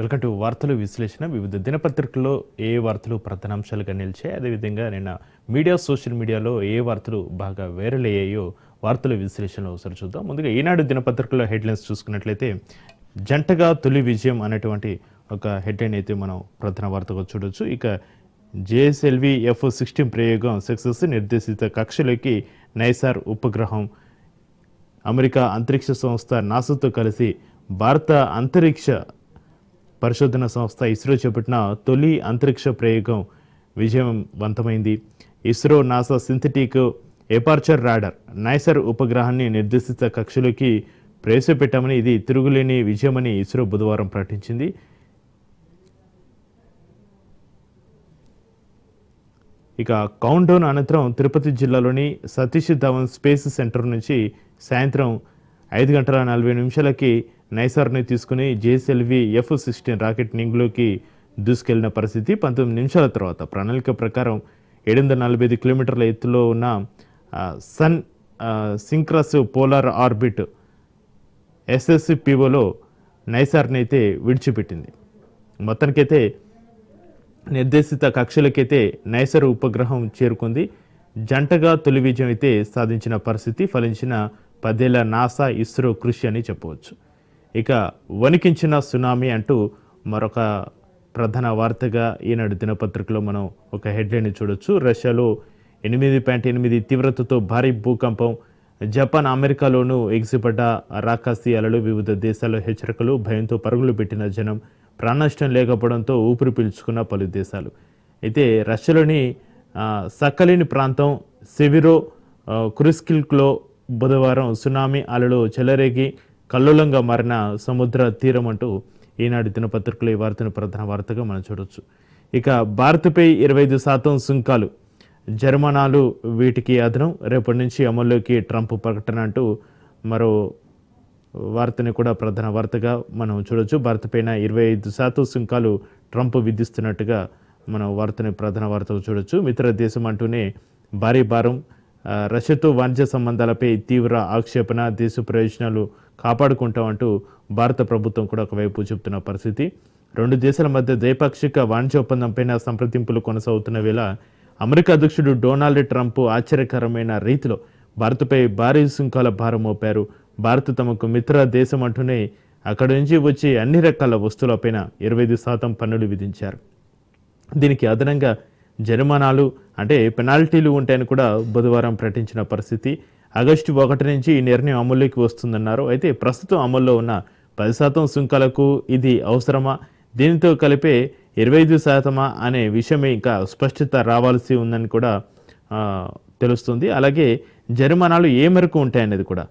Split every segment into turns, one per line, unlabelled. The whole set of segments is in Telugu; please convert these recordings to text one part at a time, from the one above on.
వెల్కమ్ టు వార్తలు విశ్లేషణ. వివిధ దినపత్రికల్లో ఏ వార్తలు ప్రధానాంశాలుగా నిలిచాయి అదేవిధంగా నిన్న మీడియా సోషల్ మీడియాలో ఏ వార్తలు బాగా వైరల్ అయ్యాయో వార్తల విశ్లేషణలో ఒకసారి చూద్దాం. ముందుగా ఈనాడు దినపత్రికలో హెడ్లైన్స్ చూసుకున్నట్లయితే జంటగా తొలి విజయం అనేటువంటి ఒక హెడ్లైన్ అయితే మనం ప్రధాన వార్తగా చూడొచ్చు. ఇక జేఎస్ఎల్వి ఎఫ్ సిక్స్టీన్ ప్రయోగం సక్సెస్ నిర్దేశిత కక్షలోకి నైసార్ ఉపగ్రహం. అమెరికా అంతరిక్ష సంస్థ నాసాతో కలిసి భారత అంతరిక్ష పరిశోధన సంస్థ ఇస్రో చేపట్టిన తొలి అంతరిక్ష ప్రయోగం విజయవంతమైంది. ISRO NASA synthetic aperture radar NISAR ఉపగ్రహాన్ని నిర్దేశిత కక్షలోకి ప్రవేశపెట్టామని ఇది తిరుగులేని విజయమని ఇస్రో బుధవారం ప్రకటించింది. ఇక కౌంట్ డౌన్ అనంతరం తిరుపతి జిల్లాలోని సతీష్ ధవన్ స్పేస్ సెంటర్ నుంచి సాయంత్రం ఐదు గంటల నలభై నిమిషాలకి నైసార్ని తీసుకుని జేఎస్ఎల్వి ఎఫ్ సిక్స్టీన్ రాకెట్ నింగ్లోకి దూసుకెళ్ళిన పరిస్థితి పంతొమ్మిది నిమిషాల తర్వాత. ప్రణాళిక ప్రకారం ఏడు వందల నలభై ఐదు కిలోమీటర్ల ఎత్తులో ఉన్న సన్ సింక్రస్ పోలార్ ఆర్బిట్ ఎస్ఎస్పిఓలో నైసార్ని అయితే విడిచిపెట్టింది. మొత్తానికైతే నిర్దేశిత కక్షలకైతే నైసర్ ఉపగ్రహం చేరుకుంది. జంటగా తొలి విజయం అయితే సాధించిన పరిస్థితి ఫలించిన పదేళ్ళ నాసా ఇస్రో కృషి అని చెప్పవచ్చు. ఇక వణికించిన సునామీ అంటూ మరొక ప్రధాన వార్తగా ఈనాడు దినపత్రికలో మనం ఒక హెడ్లైన్ చూడొచ్చు. రష్యాలో ఎనిమిది పాయింట్ ఎనిమిది తీవ్రతతో భారీ భూకంపం జపాన్ అమెరికాలోనూ ఎగిసిపడ్డ రాకాసి అలలు వివిధ దేశాల్లో హెచ్చరికలు భయంతో పరుగులు పెట్టిన జనం ప్రాణనష్టం లేకపోవడంతో ఊపిరి పీల్చుకున్న పలు దేశాలు. అయితే రష్యాలోని సకలిని ప్రాంతం సెవిరో క్రిస్కిల్క్లో కురిస్కిల్క్లో బుధవారం సునామీ అలలు చెలరేగి కల్లోలంగా మారిన సముద్ర తీరం అంటూ ఈనాడు దినపత్రికలో ఈ వార్తను ప్రధాన వార్తగా మనం చూడవచ్చు ఇక భారత్పై ఇరవై ఐదు శాతం సుంకాలు. జరిమానాలు వీటికి అదనం. రేపటి నుంచి అమల్లోకి ట్రంప్ ప్రకటన అంటూ మరో వార్తని కూడా ప్రధాన వార్తగా మనం చూడొచ్చు. భారత్ పైన ఇరవై ఐదు శాతం సుంకాలు ట్రంప్ విధిస్తున్నట్టుగా మనం వార్తని ప్రధాన వార్తగా చూడొచ్చు. మిత్ర దేశం అంటూనే భారీ భారం. రష్యాతో వాణిజ్య సంబంధాలపై తీవ్ర ఆక్షేపణ దేశ ప్రయోజనాలు కాపాడుకుంటామంటూ భారత ప్రభుత్వం కూడా ఒకవైపు చెబుతున్న పరిస్థితి. రెండు దేశాల మధ్య ద్వైపాక్షిక వాణిజ్య ఒప్పందంపైన సంప్రదింపులు కొనసాగుతున్న వేళ అమెరికా అధ్యక్షుడు డొనాల్డ్ ట్రంప్ ఆశ్చర్యకరమైన రీతిలో భారత్పై భారీ సుంకాల భారం మోపారు. భారత్ తమకు మిత్ర దేశం అంటూనే అక్కడి నుంచి వచ్చే అన్ని రకాల వస్తువులపైన ఇరవై ఐదు శాతం పన్నులు విధించారు. దీనికి అదనంగా జరిమానాలు అంటే పెనాల్టీలు ఉంటాయని కూడా బుధవారం ప్రకటించిన పరిస్థితి. ఆగస్టు ఒకటి నుంచి ఈ నిర్ణయం అమల్లోకి వస్తుందన్నారు. అయితే ప్రస్తుతం అమల్లో ఉన్న పది శాతం సుంకాలకు ఇది అవసరమా? దీనితో కలిపే ఇరవై ఐదు శాతమా అనే విషయమే ఇంకా స్పష్టత రావాల్సి ఉందని కూడా తెలుస్తుంది. అలాగే జరిమానాలు ఏ మేరకు ఉంటాయనేది కూడా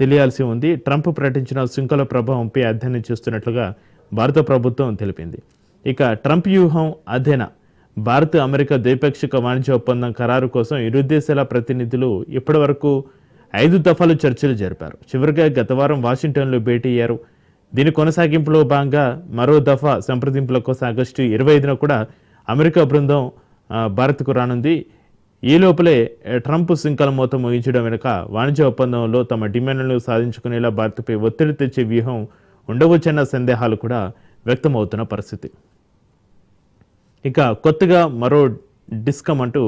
తెలియాల్సి ఉంది. ట్రంప్ ప్రకటించిన సుంకల ప్రభావంపై అధ్యయనం చేస్తున్నట్లుగా భారత ప్రభుత్వం తెలిపింది. ఇక ట్రంప్ వ్యూహం అధ్యయన భారత్ అమెరికా ద్వైపాక్షిక వాణిజ్య ఒప్పందం ఖరారు కోసం ఇరు దేశాల ప్రతినిధులు ఇప్పటివరకు ఐదు దఫాలు చర్చలు జరిపారు. చివరిగా గత వారం వాషింగ్టన్లో భేటీ అయ్యారు. దీని కొనసాగింపులో భాగంగా మరో దఫా సంప్రదింపుల కోసం ఆగస్టు ఇరవై ఐదున కూడా అమెరికా బృందం భారత్కు రానుంది. ఈ లోపలే ట్రంప్ శృంఖల మూత ముగించడం వెనుక వాణిజ్య ఒప్పందంలో తమ డిమాండ్లను సాధించుకునేలా భారత్పై ఒత్తిడి తెచ్చే వ్యూహం ఉండవచ్చన్న సందేహాలు కూడా వ్యక్తమవుతున్న పరిస్థితి. ఇక కొత్తగా మరో డిస్కమ్ అంటూ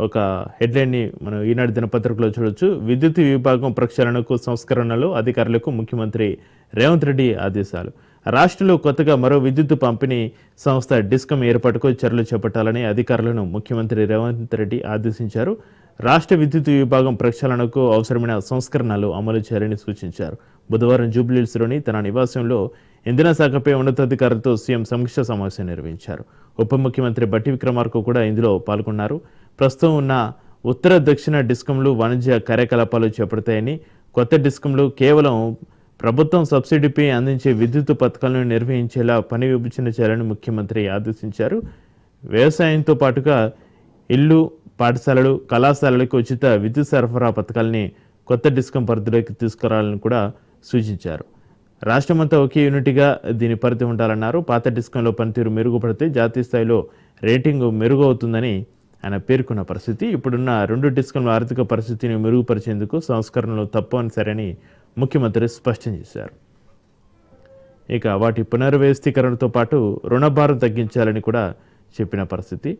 ఒక హెడ్లైన్ని మనం ఈనాడు దినపత్రికలో చూడొచ్చు. విద్యుత్ విభాగం ప్రక్షాళనకు సంస్కరణలు అధికారులకు ముఖ్యమంత్రి రేవంత్ రెడ్డి ఆదేశాలు. రాష్ట్రంలో కొత్తగా మరో విద్యుత్ పంపిణీ సంస్థ డిస్కమ్ ఏర్పాటుకు చర్యలు చేపట్టాలని అధికారులను ముఖ్యమంత్రి రేవంత్ రెడ్డి ఆదేశించారు. రాష్ట్ర విద్యుత్ విభాగం ప్రక్షాళనకు అవసరమైన సంస్కరణలు అమలు చేయాలని సూచించారు. బుధవారం జూబ్లీహిల్స్లోని తన నివాసంలో ఇంధన శాఖపై ఉన్నతాధికారులతో సీఎం సమీక్ష సమావేశం నిర్వహించారు. ఉప ముఖ్యమంత్రి బట్టి విక్రమార్కు కూడా ఇందులో పాల్గొన్నారు. ప్రస్తుతం ఉన్న ఉత్తర దక్షిణ డిస్కంలు వాణిజ్య కార్యకలాపాలు చేపడతాయని కొత్త డిస్కంలు కేవలం ప్రభుత్వం సబ్సిడీపై అందించే విద్యుత్ పథకాలను నిర్వహించేలా పని విభజన చేయాలని ముఖ్యమంత్రి ఆదేశించారు. వ్యవసాయంతో పాటుగా ఇల్లు పాఠశాలలు కళాశాలలకు ఉచిత విద్యుత్ సరఫరా పథకాలని కొత్త డిస్కం పరిధిలోకి తీసుకురావాలని కూడా సూచించారు. రాష్ట్రమంతా ఒకే యూనిట్గా దీని పరిధి ఉండాలన్నారు. పాత డిస్కంలో పనితీరు మెరుగుపడితే జాతీయ స్థాయిలో రేటింగ్ మెరుగవుతుందని ఆయన పేర్కొన్న పరిస్థితి. ఇప్పుడున్న రెండు డిస్కంల ఆర్థిక పరిస్థితిని మెరుగుపరిచేందుకు సంస్కరణలు తప్పనిసరని ముఖ్యమంత్రి స్పష్టం చేశారు. ఇక వాటి పునర్వ్యవస్థీకరణతో పాటు రుణభారం తగ్గించాలని కూడా చెప్పిన పరిస్థితి.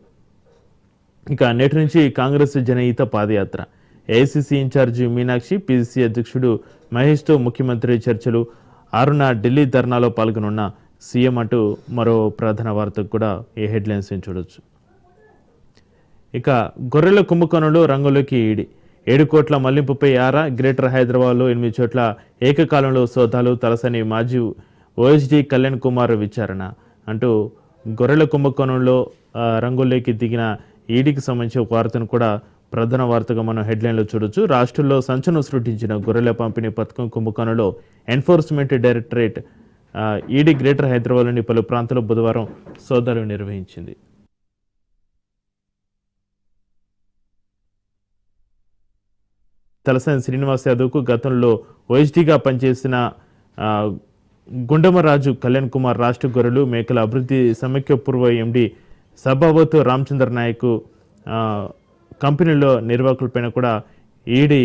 ఇక నేటి నుంచి కాంగ్రెస్ జనహిత పాదయాత్ర. ఏఐసిసి ఇన్ఛార్జి మీనాక్షి పిసిసి అధ్యక్షుడు మహేష్తో ముఖ్యమంత్రి చర్చలు ఆరున ఢిల్లీ ధర్నాలో పాల్గొనున్న సీఎం అంటూ మరో ప్రధాన వార్తకు కూడా ఈ హెడ్లైన్స్ చూడొచ్చు. ఇక గొర్రెల కుంభకోణంలో రంగులోకి ఈడి. ఏడు కోట్ల మళ్ళింపుపై ఆరా గ్రేటర్ హైదరాబాద్లో ఎనిమిది చోట్ల ఏకకాలంలో సోదాలు తలసని మాజీ ఓఎస్డి కళ్యాణ్ కుమార్ విచారణ అంటూ గొర్రెల కుంభకోణంలో రంగుల్లోకి దిగిన ఈడీకి సంబంధించిన ఒక వార్తను కూడా ప్రధాన వార్తగా మనం హెడ్లైన్లో చూడొచ్చు. రాష్ట్రంలో సంచలనం సృష్టించిన గొర్రెల పంపిణీ పథకం కుంభకోణంలో ఎన్ఫోర్స్మెంట్ డైరెక్టరేట్ ఈడీ గ్రేటర్ హైదరాబాద్లోని పలు ప్రాంతాల్లో బుధవారం సోదాలు నిర్వహించింది. తలసాని శ్రీనివాస్ యాదవ్కు గతంలో ఓఎస్డీగా పనిచేసిన గుండమరాజు కళ్యాణ్ కుమార్ రాష్ట్ర గొర్రెలు మేకల అభివృద్ధి సమైక్య పూర్వ ఎండి సభావత్ రామచంద్ర నాయక్ కంపెనీలో నిర్వాహకులపైన కూడా ఈడీ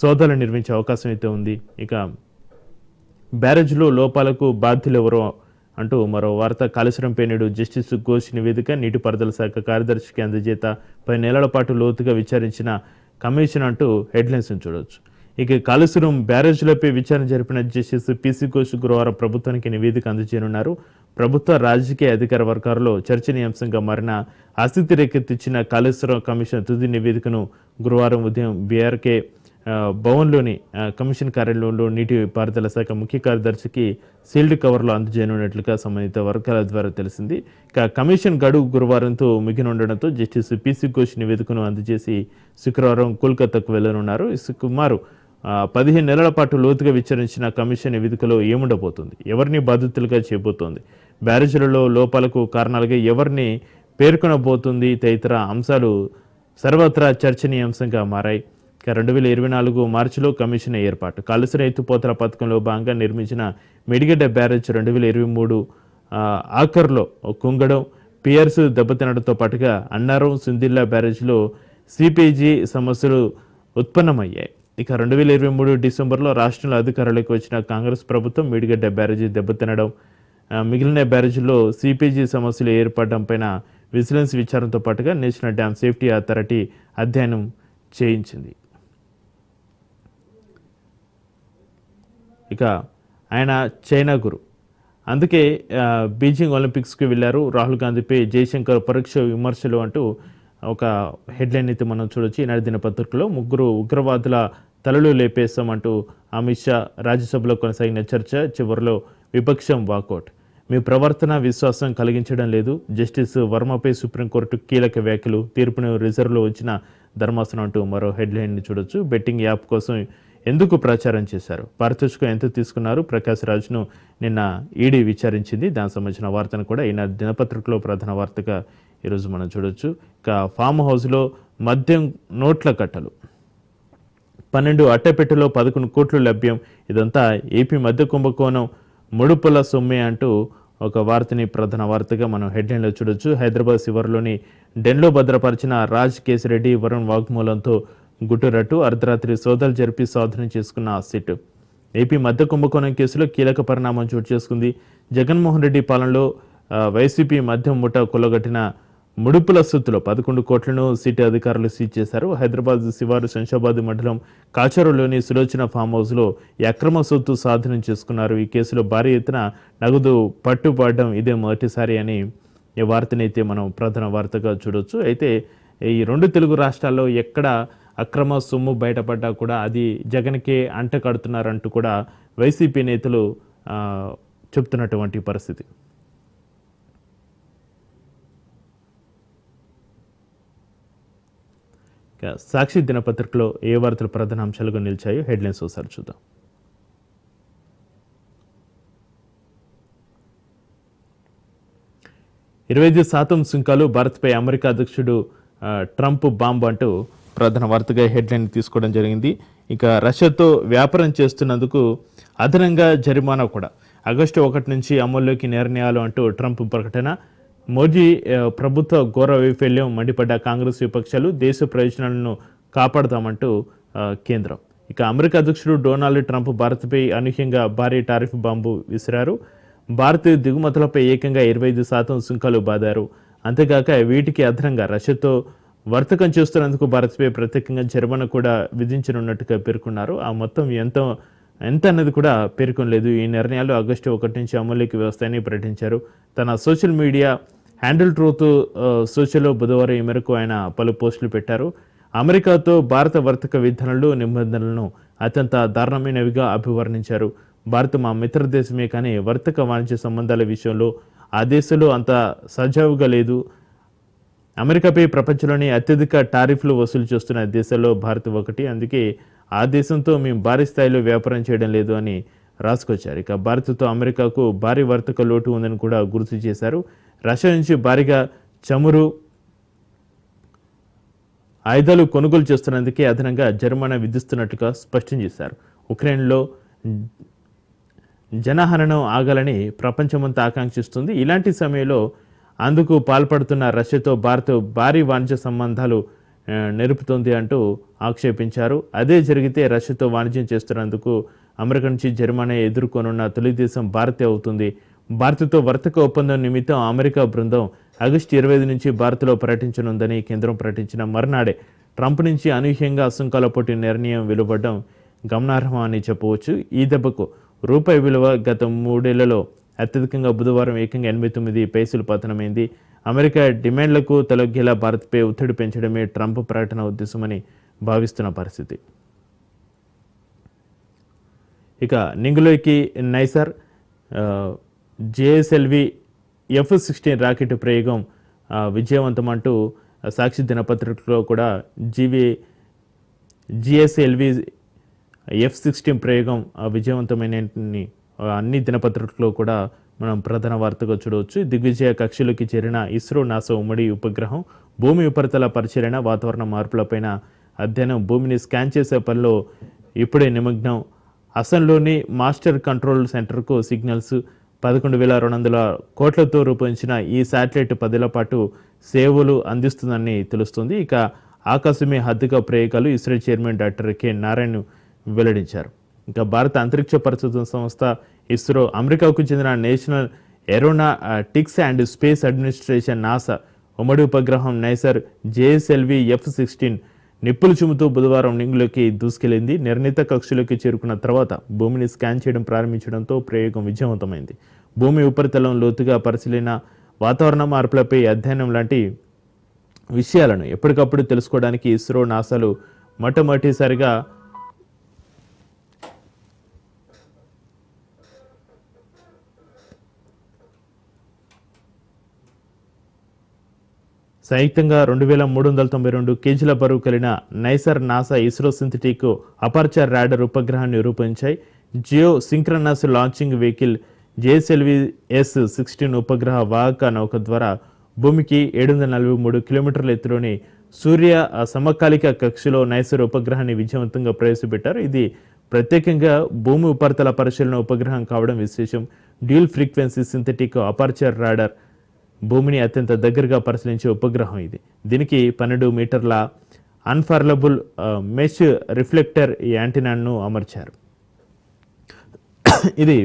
సోదాలు నిర్మించే అవకాశం అయితే ఉంది. ఇక బ్యారేజ్లో లోపాలకు బాధ్యులెవరో అంటూ మరో వార్త. కాళేశ్వరంపై నేడు జస్టిస్ ఘోష్ నివేదిక నీటిపారుదల శాఖ కార్యదర్శికి అందజేత పది నెలల పాటు లోతుగా విచారించిన కమిషన్ అంటూ హెడ్లైన్స్ చూడవచ్చు ఇక కాళేశ్వరం బ్యారేజ్లపై విచారణ జరిపిన జస్టిస్ పీసీ ఘోష్ గురువారం ప్రభుత్వానికి నివేదిక అందజేయనున్నారు. ప్రభుత్వ రాజకీయ అధికార వర్గాల్లో చర్చనీయాంశంగా మారిన ఆసక్తి రేకెత్తిచ్చిన కాళేశ్వరం కమిషన్ తుది నివేదికను గురువారం ఉదయం బీఆర్కే భవన్లోని కమిషన్ కార్యాలయంలో నీటి పారుదల శాఖ ముఖ్య కార్యదర్శికి సీల్డ్ కవర్లో అందజేయనున్నట్లుగా సంబంధిత వర్గాల ద్వారా తెలిసింది. ఇక కమిషన్ గడువు గురువారంతో మిగినుండడంతో జస్టిస్ పిసి ఘోష్ నివేదికను అందజేసి శుక్రవారం కోల్కతాకు వెళ్ళనున్నారు. ఈ పదిహేను నెలల పాటు లోతుగా విచారించిన కమిషన్ నివేదికలో ఏముండబోతుంది? ఎవరిని బాధితులుగా చేయబోతోంది? బ్యారేజీలలో లోపాలకు కారణాలుగా ఎవరిని పేర్కొనబోతుంది? తదితర అంశాలు సర్వత్రా చర్చనీయాంశంగా మారాయి. రెండు వేల ఇరవై నాలుగు మార్చిలో కమిషన్ ఏర్పాటు. కాలుష్య ఎత్తుపోతల పథకంలో భాగంగా నిర్మించిన మిడిగడ్డ బ్యారేజ్ రెండు వేల ఇరవై మూడు ఆఖర్లో కుంగడం పియర్స్ దెబ్బతినడంతో పాటుగా అన్నారం సుందిల్లా బ్యారేజ్లో సిపిజీ సమస్యలు ఉత్పన్నమయ్యాయి. ఇక రెండు వేల ఇరవై మూడు డిసెంబర్లో రాష్ట్రంలో అధికారంలోకి వచ్చిన కాంగ్రెస్ ప్రభుత్వం మేడిగడ్డ బ్యారేజీ దెబ్బతినడం మిగిలిన బ్యారేజీలో సిపిజి సమస్యలు ఏర్పడడం పైన విజిలెన్స్ విచారణతో పాటుగా నేషనల్ డ్యామ్ సేఫ్టీ అథారిటీ అధ్యయనం చేయించింది. ఇక ఆయన చైనా గురు. అందుకే బీజింగ్ ఒలింపిక్స్కి వెళ్ళారు రాహుల్ గాంధీపై జయశంకర్ పరోక్ష విమర్శలు అంటూ ఒక హెడ్లైన్ అయితే మనం చూడొచ్చు. ఈనాడు దినపత్రికలో ముగ్గురు ఉగ్రవాదుల తలలు లేపేస్తామంటూ అమిత్ షా రాజ్యసభలో కొనసాగిన చర్చ చివరిలో విపక్షం వాకౌట్. మీ ప్రవర్తన విశ్వాసం కలిగించడం లేదు. జస్టిస్ వర్మపై సుప్రీంకోర్టు కీలక వ్యాఖ్యలు తీర్పును రిజర్వ్లో వచ్చిన ధర్మాసనం అంటూ మరో హెడ్లైన్ని చూడొచ్చు. బెట్టింగ్ యాప్ కోసం ఎందుకు ప్రచారం చేశారు? పారితోషికం ఎంత తీసుకున్నారు? ప్రకాష్ రాజ్ను నిన్న ఈడీ విచారించింది. దానికి సంబంధించిన వార్తను కూడా ఈయన దినపత్రికలో ప్రధాన వార్తగా ఈరోజు మనం చూడొచ్చు. ఇక ఫామ్ హౌస్లో మద్యం నోట్ల కట్టలు. పన్నెండు అట్టపెట్టెలో పదకొండు కోట్లు లభ్యం. ఇదంతా ఏపీ మధ్య కుంభకోణం. ముడుపుల సొమ్మే అంటూ ఒక వార్తని ప్రధాన వార్తగా మనం హెడ్లైన్లో చూడొచ్చు. హైదరాబాద్ శివర్లోని డెన్లో భద్రపరిచిన రాజ్ కేసిరెడ్డి వరుణ్ వాగ్మూలంతో గుట్టురట్టు అర్ధరాత్రి సోదాలు జరిపి స్వాధీనం చేసుకున్న ఆ సిట్ ఏపీ మధ్య కుంభకోణం కేసులో కీలక పరిణామం చోటు చేసుకుంది. జగన్మోహన్ రెడ్డి పాలనలో వైసీపీ మద్యం ముఠ కొల్లగట్టిన ముడుపుల సొత్తులో పదకొండు కోట్లను సిటీ అధికారులు సీజ్ చేశారు. హైదరాబాద్ శివారు శంషాబాద్ మండలం కాచరులోని సులోచన ఫామ్ హౌస్లో అక్రమ సొత్తు స్వాధీనం చేసుకున్నారు. ఈ కేసులో భారీ ఎత్తున నగదు పట్టుబడడం ఇదే మొదటిసారి అని ఈ వార్తనైతే మనం ప్రధాన వార్తగా చూడొచ్చు. అయితే ఈ రెండు తెలుగు రాష్ట్రాల్లో ఎక్కడ అక్రమ సొమ్ము బయటపడ్డా కూడా అది జగన్కే అంట కడుతున్నారంటూ కూడా వైసీపీ నేతలు చెప్తున్నటువంటి పరిస్థితి. సాక్షి దినపత్రికలో ఏ వార్తలు ప్రధాన అంశాలుగా నిలిచాయో హెడ్లైన్స్ ఒకసారి చూద్దాం. ఇరవై ఐదు శాతం సుంకాలు భారత్పై అమెరికా అధ్యక్షుడు ట్రంప్ బాంబు అంటూ ప్రధాన వార్తగా హెడ్లైన్ తీసుకోవడం జరిగింది. ఇక రష్యాతో వ్యాపారం చేస్తున్నందుకు అదనంగా జరిమానా కూడా. ఆగస్టు ఒకటి నుంచి అమల్లోకి నిర్ణయాలు అంటూ ట్రంప్ ప్రకటన మోదీ ప్రభుత్వ ఘోర వైఫల్యం మండిపడ్డ కాంగ్రెస్ విపక్షాలు దేశ ప్రయోజనాలను కాపాడదామంటూ కేంద్రం. ఇక అమెరికా అధ్యక్షుడు డొనాల్డ్ ట్రంప్ భారత్పై అనూహ్యంగా భారీ టారిఫ్ బాంబు విసిరారు. భారత్ దిగుమతులపై ఏకంగా ఇరవై ఐదు శాతం సుంకాలు బాదారు. అంతేకాక వీటికి అదనంగా రష్యాతో వర్తకం చేస్తున్నందుకు భారత్పై ప్రత్యేకంగా జరిమానా కూడా విధించనున్నట్టుగా పేర్కొన్నారు. ఆ మొత్తం ఎంత ఎంత అన్నది కూడా పేర్కొనలేదు. ఈ నిర్ణయాలు ఆగస్టు ఒకటి నుంచి అమలులోకి వ్యవస్థని ప్రకటించారు. తన సోషల్ మీడియా హ్యాండిల్ ట్రూత్ సోషల్లో బుధవారం ఈ మేరకు ఆయన పలు పోస్టులు పెట్టారు. అమెరికాతో భారత వర్తక విధానాలు నిబంధనలను అత్యంత దారుణమైనవిగా అభివర్ణించారు. భారత్ మా మిత్ర దేశమే కానీ వర్తక వాణిజ్య సంబంధాల విషయంలో ఆ దేశంలో అంత సజావుగా లేదు. అమెరికాపై ప్రపంచంలోని అత్యధిక టారిఫ్లు వసూలు చేస్తున్న దేశాల్లో భారత్ ఒకటి. అందుకే ఆ దేశంతో మేము భారీ స్థాయిలో వ్యాపారం చేయడం లేదు అని రాసుకొచ్చారు. ఇక భారత్తో అమెరికాకు భారీ వర్తక లోటు ఉందని కూడా గుర్తు చేశారు. రష్యా నుంచి భారీగా చమురు ఆయుధాలు కొనుగోలు చేస్తున్నందుకే అదనంగా జరిమానా విధిస్తున్నట్టుగా స్పష్టం చేశారు. ఉక్రెయిన్లో జనహరణం ఆగాలని ప్రపంచమంతా ఆకాంక్షిస్తుంది. ఇలాంటి సమయంలో అందుకు పాల్పడుతున్న రష్యాతో భారత్ భారీ వాణిజ్య సంబంధాలు ఆ, నెరుపుతోంది అంటూ ఆక్షేపించారు. అదే జరిగితే రష్యాతో వాణిజ్యం చేస్తున్నందుకు అమెరికా నుంచి జరిమానా ఎదుర్కొనున్న తొలి దేశం భారతే అవుతుంది భారత్తో వర్తక ఒప్పందం నిమిత్తం అమెరికా బృందం ఆగస్టు ఇరవై ఐదు నుంచి భారత్లో పర్యటించనుందని కేంద్రం ప్రకటించిన మర్నాడే ట్రంప్ నుంచి అనూహ్యంగా సుంకాల పోటీ నిర్ణయం వెలువడడం గమనార్హం అని చెప్పవచ్చు. ఈ దెబ్బకు రూపాయి విలువ గత మూడేళ్ళలో అత్యధికంగా బుధవారం ఏకంగా ఎనభై తొమ్మిది పైసలు పతనమైంది. అమెరికా డిమాండ్లకు తలొగ్గేలా భారత్పై ఒత్తిడి పెంచడమే ట్రంప్ ప్రకటన ఉద్దేశమని భావిస్తున్న పరిస్థితి. ఇక నింగులోకి NISAR GSLV F sixteen rocket ప్రయోగం విజయవంతం అంటూ సాక్షి దినపత్రికలో కూడా జీవీ జిఎస్ఎల్వి ఎఫ్ సిక్స్టీన్ ప్రయోగం ఆ, విజయవంతమైన అన్ని దినపత్రికల్లో కూడా మనం ప్రధాన వార్తగా చూడవచ్చు. దిగ్విజయ కక్షలోకి చేరిన ఇస్రో నాసా ఉమ్మడి ఉపగ్రహం భూమి ఉపరితల పరిశీలన వాతావరణ మార్పులపైన అధ్యయనం భూమిని స్కాన్ చేసే పనిలో ఇప్పుడే నిమగ్నం. అసంలోని మాస్టర్ కంట్రోల్ సెంటర్కు సిగ్నల్స్ పదకొండు వేల రెండు వందల కోట్లతో రూపొందించిన ఈ శాటిలైట్ పదేళ్ళ పాటు సేవలు అందిస్తుందని తెలుస్తుంది. ఇక ఆకాశమే హద్దుగా ప్రయోగాలు ISRO chairman doctor K Narayan వెల్లడించారు. ఇంకా భారత అంతరిక్ష పరిశోధన సంస్థ ఇస్రో అమెరికాకు చెందిన National Aeronautics and Space Administration NASA ఉమ్మడి ఉపగ్రహం నైసర్ జేఎస్ఎల్వి ఎఫ్ సిక్స్టీన్ నిప్పులు చుముతూ బుధవారం నింగులోకి దూసుకెళ్ళింది నిర్ణీత కక్షలోకి చేరుకున్న తర్వాత భూమిని స్కాన్ చేయడం ప్రారంభించడంతో ప్రయోగం విజయవంతమైంది. భూమి ఉపరితలం లోతుగా పరిశీలన వాతావరణ మార్పులపై అధ్యయనం లాంటి విషయాలను ఎప్పటికప్పుడు తెలుసుకోవడానికి ఇస్రో నాసాలు మొట్టమొదటిసారిగా సంయుక్తంగా రెండు వేల మూడు వందల తొంభై రెండు కేజీల బరువు కలిగిన NISAR NASA ISRO synthetic aperture radar ఉపగ్రహాన్ని రూపొందించాయి. Geosynchronous launching vehicle GSLV S sixteen ఉపగ్రహ వాహక నౌక ద్వారా భూమికి ఏడు వందల నలభై మూడు కిలోమీటర్ల ఎత్తులోని సూర్య సమకాలిక కక్షలో నైసర్ ఉపగ్రహాన్ని విజయవంతంగా ప్రవేశపెట్టారు. ఇది ప్రత్యేకంగా భూమి ఉపరితల పరిశీలన ఉపగ్రహం కావడం విశేషం. Dual frequency synthetic aperture radar భూమిని అత్యంత దగ్గరగా పరిశీలించే ఉపగ్రహం ఇది. దీనికి పన్నెండు మీటర్ల అన్ఫర్లబుల్ మెష్ రిఫ్లెక్టర్ యాంటీనాను అమర్చారు. ఇది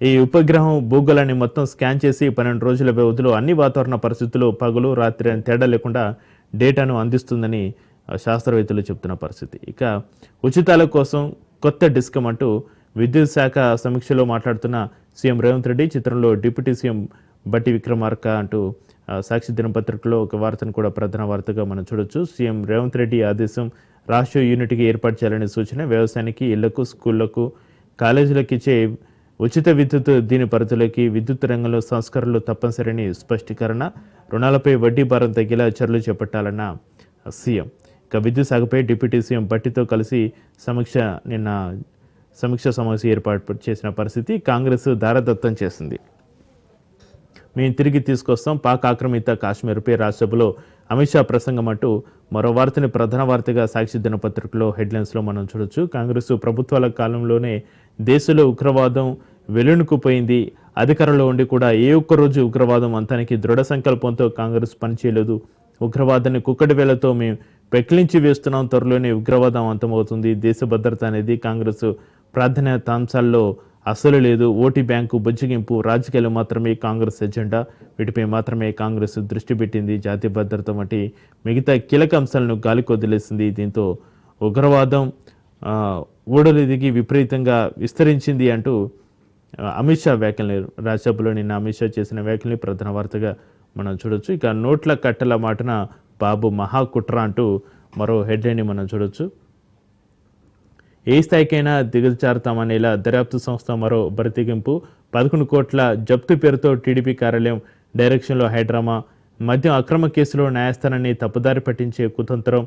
ఈ ఉపగ్రహం భూగోళాన్ని మొత్తం స్కాన్ చేసి పన్నెండు రోజుల వ్యవధిలో అన్ని వాతావరణ పరిస్థితులు పగలు రాత్రి అని తేడా లేకుండా డేటాను అందిస్తుందని శాస్త్రవేత్తలు చెప్తున్న పరిస్థితి. ఇక ఉచితాల కోసం కొత్త డిస్కమ్ అంటూ విద్యుత్ శాఖ సమీక్షలో మాట్లాడుతున్న సీఎం రేవంత్ రెడ్డి చిత్రంలో డిప్యూటీ సీఎం బట్టి విక్రమార్క అంటూ సాక్షి దినపత్రికలో ఒక వార్తను కూడా ప్రధాన వార్తగా మనం చూడొచ్చు. సీఎం రేవంత్ రెడ్డి ఆదేశం రాష్ట్ర యూనిట్కి ఏర్పాటు చేయాలనే సూచన వ్యవసాయానికి ఇళ్ళకు స్కూళ్ళకు కాలేజీలకు ఇచ్చే ఉచిత విద్యుత్ దీని పరిధిలోకి విద్యుత్ రంగంలో సంస్కరణలు తప్పనిసరిని స్పష్టీకరణ రుణాలపై వడ్డీ భారం తగ్గేలా చర్యలు చేపట్టాలన్న సీఎం. ఇక విద్యుత్ శాఖపై డిప్యూటీ సీఎం భట్టితో కలిసి సమీక్ష నిన్న సమీక్ష సమావేశం ఏర్పాటు చేసిన పరిస్థితి కాంగ్రెస్ దారదత్తం చేసింది. మేము తిరిగి తీసుకొస్తాం. పాక్ ఆక్రమిత కాశ్మీర్పై రాజ్యసభలో అమిత్ షా ప్రసంగం అంటూ మరో వార్తని ప్రధాన వార్తగా సాక్షి దినపత్రికలో హెడ్లైన్స్లో మనం చూడొచ్చు. కాంగ్రెస్ ప్రభుత్వాల కాలంలోనే దేశంలో ఉగ్రవాదం వెలునుకుపోయింది అధికారంలో ఉండి కూడా ఏ ఒక్క రోజు ఉగ్రవాదం అంతానికి దృఢ సంకల్పంతో కాంగ్రెస్ పనిచేయలేదు. ఉగ్రవాదాన్ని కుక్కడి వేలతో మేము పెకిలించి వేస్తున్నాం. త్వరలోనే ఉగ్రవాదం అంతమవుతుంది. దేశ భద్రత అనేది కాంగ్రెస్ ప్రాధాన్యతాంశాల్లో అసలు లేదు. ఓటీ బ్యాంకు బుజ్జగింపు రాజకీయాలు మాత్రమే కాంగ్రెస్ ఎజెండా. వీటిపై మాత్రమే కాంగ్రెస్ దృష్టి పెట్టింది. జాతీయ భద్రత వంటి మిగతా కీలక అంశాలను గాలికి వదిలేసింది దీంతో ఉగ్రవాదం ఆ, ఊడలు దిగి విపరీతంగా విస్తరించింది అంటూ అమిత్ షా వ్యాఖ్యలు రాజ్యసభలో నిన్న అమిత్ షా చేసిన వ్యాఖ్యల్ని ప్రధాన వార్తగా మనం చూడొచ్చు. ఇక నోట్ల కట్టల మాటన బాబు మహాకుట్ర అంటూ మరో హెడ్లైన్ని మనం చూడొచ్చు. ఏ స్థాయికైనా దిగజారుతామనేలా దర్యాప్తు సంస్థ మరో బరితెగింపు. పదకొండు కోట్ల జప్తు పేరుతో టీడీపీ కార్యాలయం డైరెక్షన్లో హైడ్రామా. మద్యం అక్రమ కేసులో న్యాయస్థానాన్ని తప్పుదారి పట్టించే కుతంత్రం.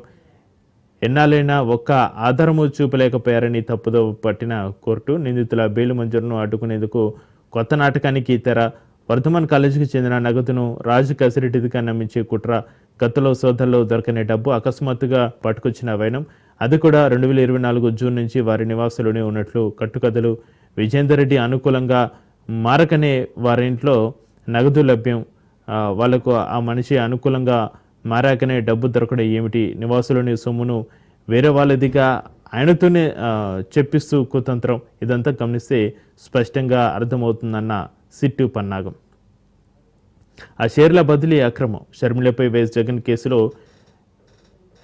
ఎన్నాళ్ళైనా ఒక్క ఆధారము చూపలేకపోయారని తప్పుదో పట్టిన కోర్టు నిందితుల బెయిల్ మంజూరును అడ్డుకునేందుకు కొత్త నాటకానికి తెర. వర్ధమాన్ కాలేజీకి చెందిన నగదును రాజు కసిరెడ్డిదిగా నమ్మించే కుట్ర. గతలో సోదరులో దొరకని డబ్బు అకస్మాత్తుగా పట్టుకొచ్చిన వైనం. అది కూడా రెండు వేల ఇరవై నాలుగు జూన్ నుంచి వారి నివాసంలోనే ఉన్నట్లు కట్టుకథలు విజేందర్ రెడ్డి అనుకూలంగా మారకనే వారి ఇంట్లో నగదు లభ్యం వాళ్ళకు వాళ్ళకు ఆ మనిషి అనుకూలంగా మారాకనే డబ్బు దొరకడం ఏమిటి? నివాసులోని సొమ్మును వేరే వాళ్ళదిగా ఆయనతోనే చెప్పిస్తూ కుతంత్రం. ఇదంతా గమనిస్తే స్పష్టంగా అర్థమవుతుందన్న సిట్టు పన్నాగం. ఆ షేర్ల బదిలీ అక్రమం. షర్మిలపై వైఎస్ జగన్ కేసులో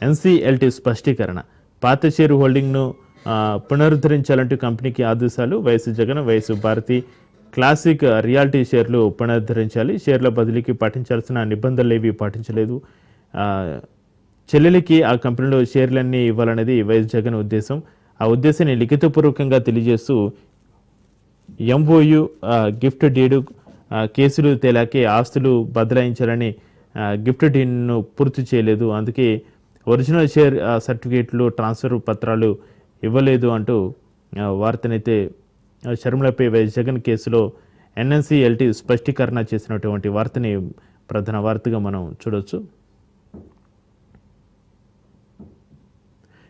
ఎన్సీఎల్టీ స్పష్టీకరణ. పాత షేర్ హోల్డింగ్ను పునరుద్ధరించాలంటూ కంపెనీకి ఆదేశాలు వయసు జగన్ వయసు భారతి క్లాసిక్ రియాలిటీ షేర్లు పునరుద్ధరించాలి. షేర్ల బదిలీకి పాటించాల్సిన నిబంధనలు ఏవి పాటించలేదు. చెల్లెలికి ఆ కంపెనీలో షేర్లన్నీ ఇవ్వాలనేది వైఎస్ జగన్ ఉద్దేశం. ఆ ఉద్దేశాన్ని లిఖితపూర్వకంగా తెలియజేస్తూ ఎంఓయు గిఫ్ట్ డీడు కేసులు తేలాకే ఆస్తులు బదలాయించాలని గిఫ్ట్ డీడ్ను పూర్తి చేయలేదు. అందుకే ఒరిజినల్ షేర్ సర్టిఫికేట్లు ట్రాన్స్ఫర్ పత్రాలు ఇవ్వలేదు అంటూ వార్తనైతే షర్మిలపై జగన్ కేసులో ఎన్ఎన్సీఎల్టీ స్పష్టీకరణ చేసినటువంటి వార్తని ప్రధాన వార్తగా మనం చూడవచ్చు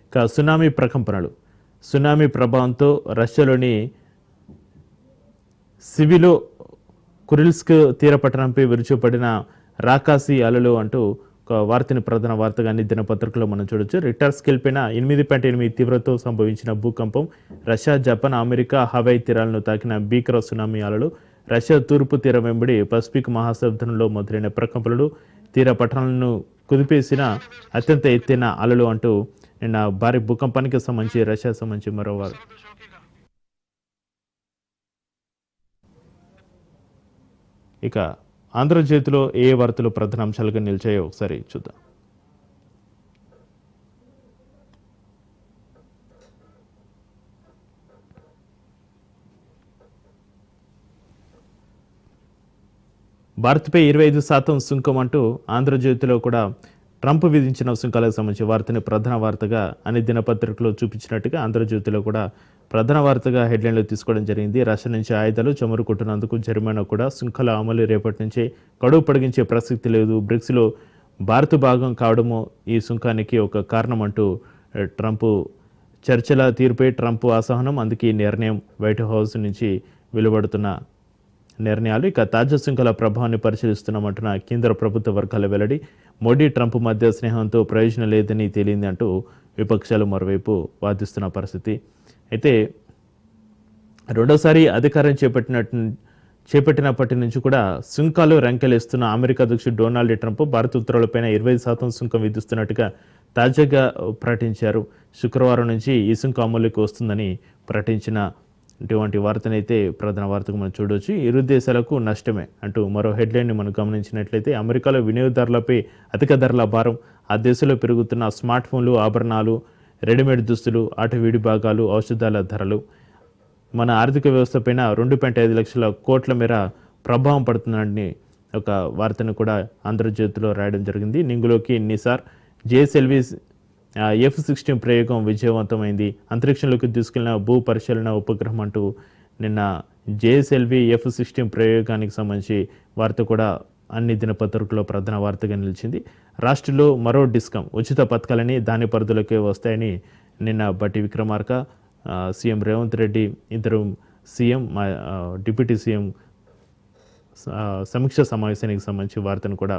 ఇక సునామీ ప్రకంపనలు. సునామీ ప్రభావంతో రష్యాలోని సివిలో కురిల్స్క్ తీర పట్టణంపై విరుచుపడిన రాకాసి అలలు అంటూ వార్తని ప్రధాన వార్తగా అన్ని దినపత్రికలో మనం చూడొచ్చు. రిటర్స్ స్కేల్ పైన ఎనిమిది పాయింట్ ఎనిమిది తీవ్రతో సంభవించిన భూకంపం రష్యా జపాన్ అమెరికా హవాయి తీరాలను తాకిన భీకర సునామీ అలలు రష్యా తూర్పు తీరం వెంబడి పసిఫిక్ మహాసముద్రంలో మొదలైన ప్రకంపనలు తీర పట్టణాలను కుదిపేసిన అత్యంత ఎత్తైన అలలు అంటూ నిన్న భారీ భూకంపానికి సంబంధించి రష్యా సంబంధించి మరోవారు ఇక ఆంధ్రజ్యోతిలో ఏ వార్తలు ప్రధాన అంశాలుగా నిలిచాయో ఒకసారి చూద్దాం. భారత్పై ఇరవై ఐదు శాతం సుంకం అంటూ ఆంధ్రజ్యోతిలో కూడా ట్రంప్ విధించిన సుంకాలకు సంబంధించి వార్తని ప్రధాన వార్తగా అన్ని దినపత్రికలో చూపించినట్టుగా ఆంధ్రజ్యోతిలో కూడా ప్రధాన వార్తగా హెడ్లైన్లో తీసుకోవడం జరిగింది. రష్యా నుంచి ఆయుధాలు చమురు కొట్టినందుకు జరిమానా కూడా సుంకాల అమలు రేపటి నుంచే కడువు పొడిగించే ప్రసక్తి లేదు. బ్రిక్స్లో భారత్ భాగం కావడము ఈ సుంకానికి ఒక కారణం అంటూ ట్రంప్ చర్చల తీరుపై ట్రంప్ అసహనం అందుకే ఈ నిర్ణయం వైట్ హౌస్ నుంచి వెలువడుతున్న నిర్ణయాలు. ఇక తాజా సుంకల ప్రభావాన్ని పరిశీలిస్తున్నామంటున్న కేంద్ర ప్రభుత్వ వర్గాల వెల్లడి మోడీ ట్రంప్ మధ్య స్నేహంతో ప్రయోజనం లేదని తేలింది అంటూ విపక్షాలు మరోవైపు వాదిస్తున్న పరిస్థితి. అయితే రెండోసారి అధికారం చేపట్టినట్టు చేపట్టినప్పటి నుంచి కూడా సుంకాలు రంకెలేస్తున్న అమెరికా అధ్యక్షుడు డొనాల్డ్ ట్రంప్ భారత ఉత్తర్వులపైన ఇరవై శాతం సుంకం విధిస్తున్నట్టుగా తాజాగా ప్రకటించారు. శుక్రవారం నుంచి ఈ సుంకం అమలుకి వస్తుందని ప్రకటించిన అటువంటి వార్తనైతే ప్రధాన వార్తకు మనం చూడవచ్చు ఇరు దేశాలకు నష్టమే అంటూ మరో హెడ్లైన్ని మనం గమనించినట్లయితే అమెరికాలో వినియోగదారులపై అధిక ధరల భారం ఆ దేశంలో పెరుగుతున్న స్మార్ట్ ఫోన్లు ఆభరణాలు రెడీమేడ్ దుస్తులు ఆట వీడి భాగాలు ఔషధాల ధరలు. మన ఆర్థిక వ్యవస్థ పైన రెండు పాయింట్ ఐదు లక్షల కోట్ల మేర ప్రభావం పడుతుందని ఒక వార్తను కూడా ఆంధ్రజ్యోతిలో రాయడం జరిగింది. నింగులోకి నిసార్ జేఎస్ఎల్వి ఎఫ్ సిక్స్టీన్ ప్రయోగం విజయవంతమైంది. అంతరిక్షంలోకి తీసుకెళ్ళిన భూ పరిశీలన ఉపగ్రహం అంటూ నిన్న జేఎస్ఎల్వి ఎఫ్ సిక్స్టీన్ ప్రయోగానికి సంబంధించి వార్త కూడా అన్ని దినపత్రికల్లో ప్రధాన వార్తగా నిలిచింది. రాష్ట్రంలో మరో డిస్కం ఉచిత పథకాలని దాని పరిధిలోకి వస్తాయని నిన్న బట్టి విక్రమార్క సీఎం రేవంత్ రెడ్డి ఇద్దరు సీఎం మా డిప్యూటీ సీఎం సమీక్ష సమావేశానికి సంబంధించి వార్తను కూడా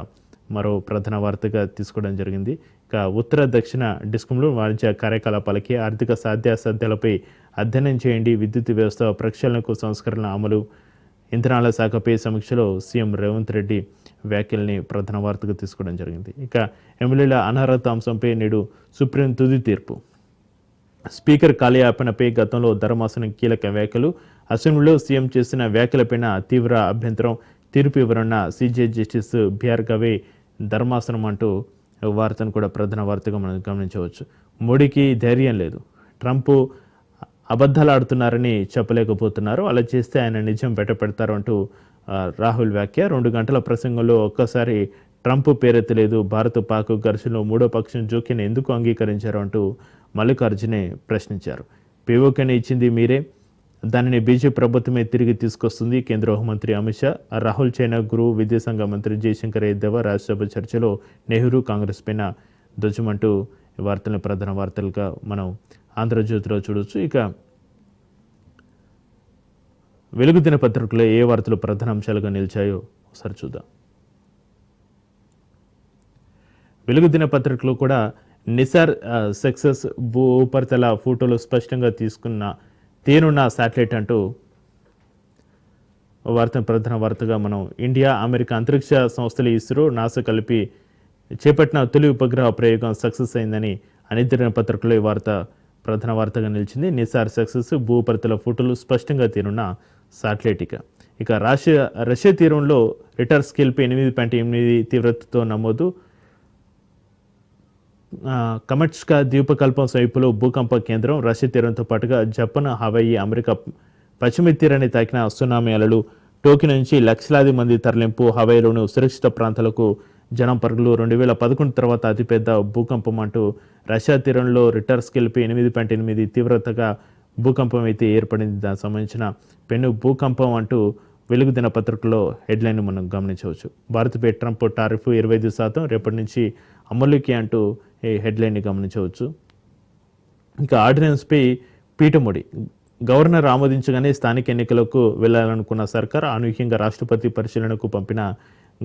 మరో ప్రధాన వార్తగా తీసుకోవడం జరిగింది. ఉత్తర దక్షిణ డిస్కంలో వాణిజ్య కార్యకలాపాలకి ఆర్థిక సాధ్యాసాధ్యాలపై అధ్యయనం చేయండి. విద్యుత్ వ్యవస్థ ప్రక్షాళనకు సంస్కరణ అమలు. ఇంధనాల శాఖపై సమీక్షలో సీఎం రేవంత్ రెడ్డి వ్యాఖ్యల్ని ప్రధాన వార్తగా తీసుకోవడం జరిగింది. ఇక ఎమ్మెల్యేల అనర్హత అంశంపై నేడు సుప్రీం తుది తీర్పు. స్పీకర్ కాలయాపనపై గతంలో ధర్మాసనం కీలక వ్యాఖ్యలు అసెంబ్లీలో సీఎం చేసిన వ్యాఖ్యలపై తీవ్ర అభ్యంతరం తీర్పు ఇవ్వనున్న సీజే జస్టిస్ బిఆర్ గవే ధర్మాసనం అంటూ వార్తను కూడా ప్రధాన వార్తగా మనం గమనించవచ్చు. మోడీకి ధైర్యం లేదు. ట్రంప్ అబద్ధాలు ఆడుతున్నారని చెప్పలేకపోతున్నారు. అలా చేస్తే ఆయన నిజం బయటపెడతారు అంటూ రాహుల్ వ్యాఖ్య. రెండు గంటల ప్రసంగంలో ఒక్కసారి ట్రంప్ పేరెత్తలేదు భారత్ పాక్ ఘర్షణలో మూడో పక్షం జోక్యను ఎందుకు అంగీకరించారు అంటూ మల్లికార్జునే ప్రశ్నించారు. పీఓకేని ఇచ్చింది మీరే. దానిని బీజేపీ ప్రభుత్వమే తిరిగి తీసుకొస్తుంది. కేంద్ర హోంమంత్రి అమిత్ షా రాహుల్ చైనా గురువు విదేశాంగ మంత్రి జయశంకర్ ఎద్దేవా రాజ్యసభ చర్చలో నెహ్రూ కాంగ్రెస్ పైన ధ్వజమంటూ వార్తలను ప్రధాన వార్తలుగా మనం ఆంధ్రజ్యోతిలో చూడొచ్చు. ఇక వెలుగు దినపత్రికలో ఏ వార్తలు ప్రధాన అంశాలుగా నిలిచాయో ఒకసారి చూద్దాం. వెలుగు దినపత్రికలో కూడా నిసార్ సక్సెస్ భూ ఉపరితల ఫోటోలు స్పష్టంగా తీసుకున్న తీనున్న శాటిలైట్ అంటూ వార్త ప్రధాన వార్తగా మనం ఇండియా అమెరికా అంతరిక్ష సంస్థలు ఇస్రో నాసా కలిపి చేపట్టిన తొలి ఉపగ్రహ ప్రయోగం సక్సెస్ అయిందని అనితర పత్రికలో ఈ వార్త ప్రధాన వార్తగా నిలిచింది. నిసార్ సక్సెస్ భూ ఉపరితల ఫోటోలు స్పష్టంగా తీరున్న శాటిలైట్ ఇక. ఇక రష్యా రష్యా తీరంలో రిటర్ స్కేల్పై ఎనిమిది పాయింట్ ఎనిమిది తీవ్రతతో నమోదు. కమట్స్కా ద్వీపకల్పం సమీపంలో భూకంప కేంద్రం రష్యా తీరంతో పాటుగా జపాన్ హవాయి అమెరికా పశ్చిమ తీరాన్ని తాకిన సునామీ అలలు టోకి నుంచి లక్షలాది మంది తరలింపు హవాయిలోని సురక్షిత ప్రాంతాలకు జనం పరుగులు రెండు వేల పదకొండు తర్వాత అతిపెద్ద భూకంపం అంటూ రష్యా తీరంలో రిటర్ స్కేల్పై ఎనిమిది పాయింట్ ఎనిమిది తీవ్రతగా భూకంపం అయితే ఏర్పడింది. దానికి సంబంధించిన పెను భూకంపం అంటూ వెలుగు దినపత్రికలో హెడ్లైన్ మనం గమనించవచ్చు. భారత్పై ట్రంప్ టారిఫ్ ఇరవై ఐదు శాతం రేపటి నుంచి అమలుకి అంటూ ఈ హెడ్లైన్ని గమనించవచ్చు. ఇంకా ఆర్డినెన్స్పై పీఠముడి. గవర్నర్ ఆమోదించగానే స్థానిక ఎన్నికలకు వెళ్ళాలనుకున్న సర్కార్ అనూహ్యంగా రాష్ట్రపతి పరిశీలనకు పంపిన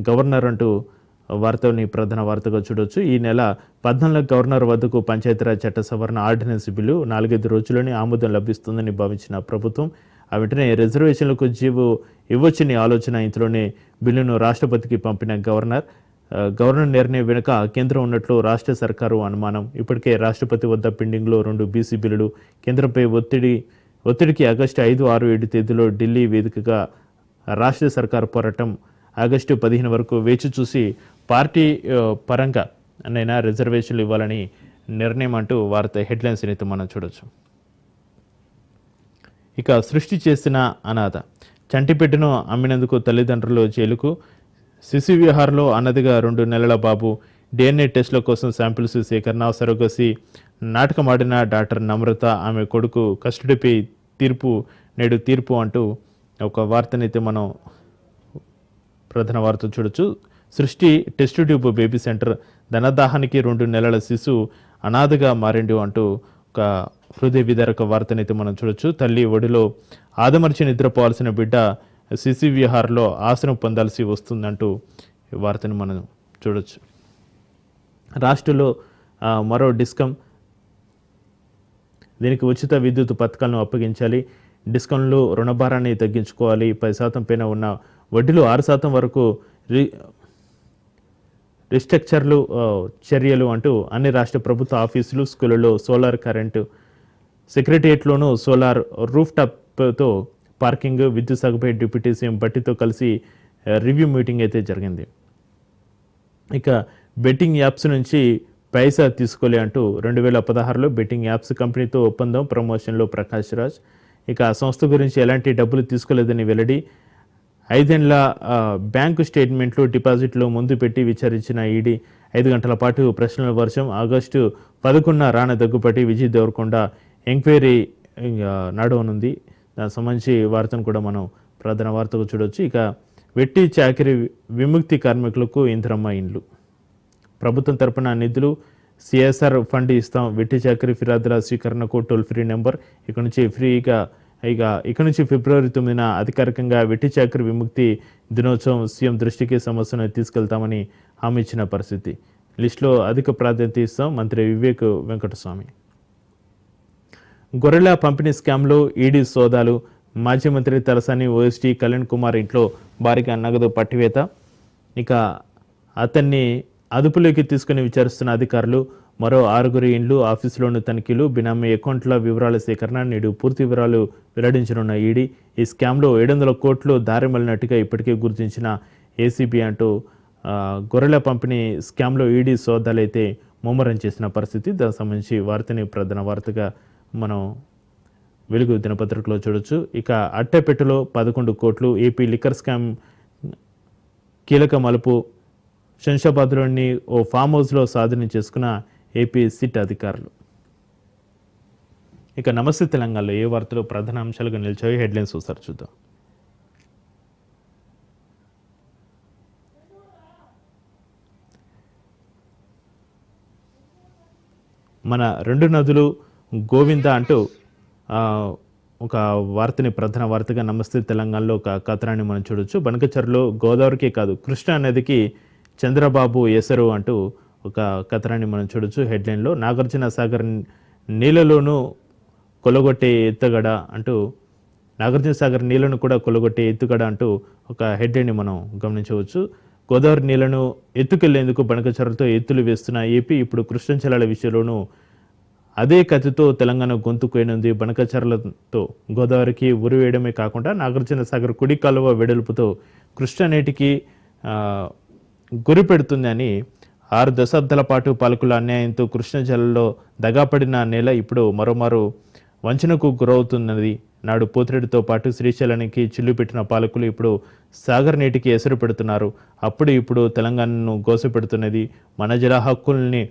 గవర్నర్ అంటూ వార్తని ప్రధాన వార్తగా చూడొచ్చు. ఈ నెల పద్నాలుగు గవర్నర్ వద్దకు పంచాయతీరాజ్ చట్ట సవరణ ఆర్డినెన్స్ బిల్లు నాలుగైదు రోజుల్లోనే ఆమోదం లభిస్తుందని భావించిన ప్రభుత్వం ఆ వెంటనే రిజర్వేషన్లకు జీవో ఇవ్వచ్చని ఆలోచన ఇంతలోనే బిల్లును రాష్ట్రపతికి పంపిన గవర్నర్. గవర్నర్ నిర్ణయం వెనుక కేంద్రం ఉన్నట్లు రాష్ట్ర సర్కారు అనుమానం. ఇప్పటికే రాష్ట్రపతి వద్ద పెండింగ్లో రెండు బీసీ బిల్లులు కేంద్రంపై ఒత్తిడి ఒత్తిడికి ఆగస్టు ఐదు ఆరు ఏడు తేదీలో ఢిల్లీ వేదికగా రాష్ట్ర సర్కారు పోరాటం ఆగస్టు పదిహేను వరకు వేచి చూసి పార్టీ పరంగా నైనా రిజర్వేషన్లు ఇవ్వాలని నిర్ణయం అంటూ వార్త హెడ్లైన్స్ అయితే మనం చూడొచ్చు. ఇక సృష్టి చేసిన అనాథ. చంటిపెట్టును అమ్మినందుకు తల్లిదండ్రులు జైలుకు శిశు విహార్లో అన్నదిగా రెండు నెలల బాబు డిఎన్ఏ టెస్టుల కోసం శాంపిల్స్ సేకరణ సరోగసి నాటకమాడిన డాక్టర్ నమ్రత ఆమె కొడుకు కస్టడీపై తీర్పు నేడు తీర్పు అంటూ ఒక వార్తనైతే మనం ప్రధాన వార్త చూడొచ్చు. Srushti test tube baby centre ధనదాహానికి రెండు నెలల శిశువు అనాథగా మారిండు అంటూ ఒక హృదయ విదారక వార్తనైతే మనం చూడొచ్చు. తల్లి ఒడిలో ఆదమర్చి నిద్రపోవాల్సిన బిడ్డ సిసి విహార్లో ఆశ్రయం పొందాల్సి వస్తుందంటూ వార్తను మనం చూడొచ్చు. రాష్ట్రంలో మరో డిస్కమ్ దీనికి ఉచిత విద్యుత్ పథకాలను అప్పగించాలి. డిస్కౌంట్లు రుణభారాన్ని తగ్గించుకోవాలి. పది శాతం పైన ఉన్న వడ్డీలు ఆరు శాతం వరకు రి రిస్ట్రక్చర్లు చర్యలు అంటూ అన్ని రాష్ట్ర ప్రభుత్వ ఆఫీసులు స్కూళ్ళలో సోలార్ కరెంటు సెక్రటరియట్లోనూ సోలార్ రూఫ్ టాప్తో పార్కింగ్ విద్యుత్ సాగుపై డిప్యూటీ సీఎం బట్టితో కలిసి రివ్యూ మీటింగ్ అయితే జరిగింది. ఇక బెట్టింగ్ యాప్స్ నుంచి పైసా తీసుకోలే అంటూ రెండు వేల పదహారులో బెట్టింగ్ యాప్స్ కంపెనీతో ఒప్పందం ప్రమోషన్లో ప్రకాష్ రాజ్. ఇక ఆ సంస్థ గురించి ఎలాంటి డబ్బులు తీసుకోలేదని వెల్లడి ఐదేళ్ళ బ్యాంకు స్టేట్మెంట్లు డిపాజిట్లు ముందు పెట్టి విచారించిన ఈడీ ఐదు గంటల పాటు ప్రశ్నల వర్షం ఆగస్టు పదకొండున రాణ దగ్గుపట్టి విజయ్ దేవరకొండ ఎంక్వైరీ నడవనుంది. దానికి సంబంధించి వార్తను కూడా మనం ప్రధాన వార్తకు చూడొచ్చు. ఇక వెట్టి చాకరీ విముక్తి కార్మికులకు ఇంద్రమ్మ ఇండ్లు. ప్రభుత్వం తరపున నిధులు సిఎస్ఆర్ ఫండ్ ఇస్తాం. వెట్టి చాకరీ ఫిర్యాదుల స్వీకరణకు టోల్ ఫ్రీ నెంబర్. ఇక్కడ నుంచి ఫ్రీగా ఇక ఇక నుంచి ఫిబ్రవరి తొమ్మిదిన అధికారికంగా వెట్టి చాకరి విముక్తి దినోత్సవం సీఎం దృష్టికి సమస్యను తీసుకెళ్తామని హామీ ఇచ్చిన పరిస్థితి. లిస్టులో అధిక ప్రాధాన్యత ఇస్తాం మంత్రి వివేక్ వెంకటస్వామి. గొర్రెల పంపిణీ స్కామ్లో ఈడీ సోదాలు. మాజీ మంత్రి తలసాని ఓఎస్టీ కళ్యాణ్ కుమార్ ఇంట్లో భారీగా నగదు పట్టివేత. ఇక అతన్ని అదుపులోకి తీసుకుని విచారిస్తున్న అధికారులు మరో ఆరుగురి ఇండ్లు ఆఫీసులోని తనిఖీలు బినామీ అకౌంట్ల వివరాల సేకరణ నేడు పూర్తి వివరాలు వెల్లడించనున్న ఈడీ ఈ స్కామ్లో ఏడు వందల కోట్లు దారి మళ్ళినట్టుగా ఇప్పటికే గుర్తించిన ఏసీబీ అంటూ గొర్రెల పంపిణీ స్కామ్లో ఈడీ సోదాలైతే ముమ్మరం చేసిన పరిస్థితి. దానికి సంబంధించి వార్తని ప్రధాన వార్తగా మనం వెలుగు దినపత్రికలో చూడొచ్చు. ఇక అట్టెపెట్టులో పదకొండు కోట్లు ఏపీ లిక్కర్ స్కామ్ కీలక మలుపు. శంషాబాద్లోని ఓ ఫామ్ హౌస్లో సాధన చేసుకున్న ఏపీ సిట్ అధికారులు. ఇక నమస్తే తెలంగాణలో ఏ వార్తలు ప్రధాన అంశాలుగా నిలిచాయో హెడ్లైన్స్ ఒకసారి చూద్దాం. మన రెండు నదులు గోవింద అంటూ ఒక వార్తని ప్రధాన వార్తగా నమస్తే తెలంగాణలో ఒక కథనాన్ని మనం చూడొచ్చు. బనకచర్లో గోదావరికే కాదు కృష్ణా నదికి చంద్రబాబు ఎసరు అంటూ ఒక కథనాన్ని మనం చూడొచ్చు. హెడ్లైన్లో నాగార్జున సాగర్ నీళ్ళలోనూ కొలగొట్టే ఎత్తుగడ అంటూ నాగార్జున సాగర్ నీళ్ళను కూడా కొలగొట్టే ఎత్తుగడ అంటూ ఒక హెడ్లైన్ని మనం గమనించవచ్చు. గోదావరి నీళ్ళను ఎత్తుకెళ్ళేందుకు బనకచర్లతో ఎత్తులు వేస్తున్న ఏపీ ఇప్పుడు కృష్ణా జలాల విషయంలోనూ అదే కత్తితో తెలంగాణ గొంతు కోయనుంది బనకచర్లతో గోదావరికి ఉరివేయడమే కాకుండా నాగార్జున సాగర్ కుడి కాలువ వెడల్పుతో కృష్ణనేటికి గురి పెడుతుందని ఆరు దశాబ్దాల పాటు పాలకుల అన్యాయంతో కృష్ణ జలంలో దగాపడిన నేల ఇప్పుడు మరోమారు వంచనకు గురవుతున్నది. నాడు పోతిరెడ్డితో పాటు శ్రీశైలానికి చిల్లు పెట్టిన పాలకులు ఇప్పుడు సాగర్ నీటికి ఎసరు పెడుతున్నారు. అప్పుడు ఇప్పుడు తెలంగాణను గోసపెడుతున్నది. మన జల హక్కుల్ని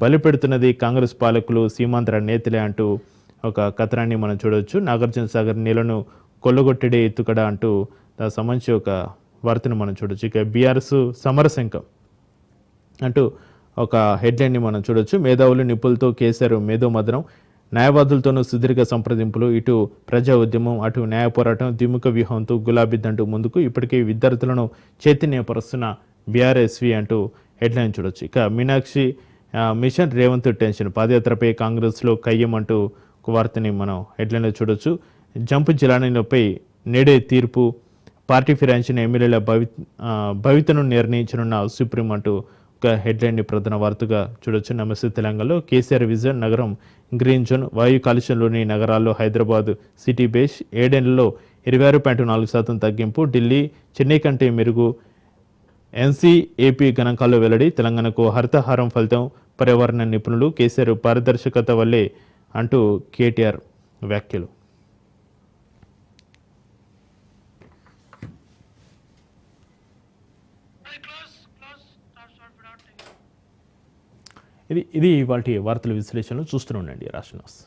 బలిపెడుతున్నది కాంగ్రెస్ పాలకులు సీమాంధ్ర నేతలే అంటూ ఒక కథనాన్ని మనం చూడవచ్చు. నాగార్జున సాగర్ నీళ్ళను కొల్లగొట్టడే ఎత్తుకడ అంటూ దానికి సంబంధించి ఒక వార్తను మనం చూడొచ్చు ఇక బీఆర్ఎస్ సమరశంఖం అంటూ ఒక హెడ్లైన్ని మనం చూడొచ్చు మేధావులు నిప్పులతో కేసీఆర్ మేధో మదనం న్యాయవాదులతోనూ సుదీర్ఘ సంప్రదింపులు. ఇటు ప్రజా ఉద్యమం అటు న్యాయ పోరాటం ద్విముఖ వ్యూహంతో గులాబీ దంటూ ముందుకు. ఇప్పటికే విద్యార్థులను చైతన్యపరుస్తున్న బీఆర్ఎస్వి అంటూ హెడ్లైన్ చూడొచ్చు ఇక మీనాక్షి మిషన్ రేవంత్ టెన్షన్. పాదయాత్రపై కాంగ్రెస్లో కయ్యం ఒక వార్తని మనం హెడ్లైన్లో చూడొచ్చు. జంపు జిలానీలపై నేడే తీర్పు. పార్టీ ఫిరాయించిన ఎమ్మెల్యేల భవి భవితను నిర్ణయించనున్న సుప్రీం అంటూ ఒక హెడ్లైన్ని ప్రధాన వార్తగా చూడొచ్చు. నమస్తే తెలంగాణలో కేసీఆర్ విజన్ నగరం గ్రీన్ జోన్. వాయు కాలుష్యంలోని నగరాల్లో హైదరాబాద్ సిటీ బేస్ ఏడెన్లలో ఇరవై ఆరు పాయింట్ నాలుగు శాతం తగ్గింపు. ఢిల్లీ చెన్నై కంటే మెరుగు. ఎన్సీఏపీ గణాంకాల్లో వెల్లడి తెలంగాణకు హరితహారం ఫలితం పర్యావరణ నిపుణులు కేసీఆర్ పారదర్శకత వల్లే అంటూ కేటీఆర్ వ్యాఖ్యలు. ఇది ఇది వాటి వార్తల విశ్లేషణలు చూస్తూనే ఉండండి. రాష్ట్ర న్యూస్.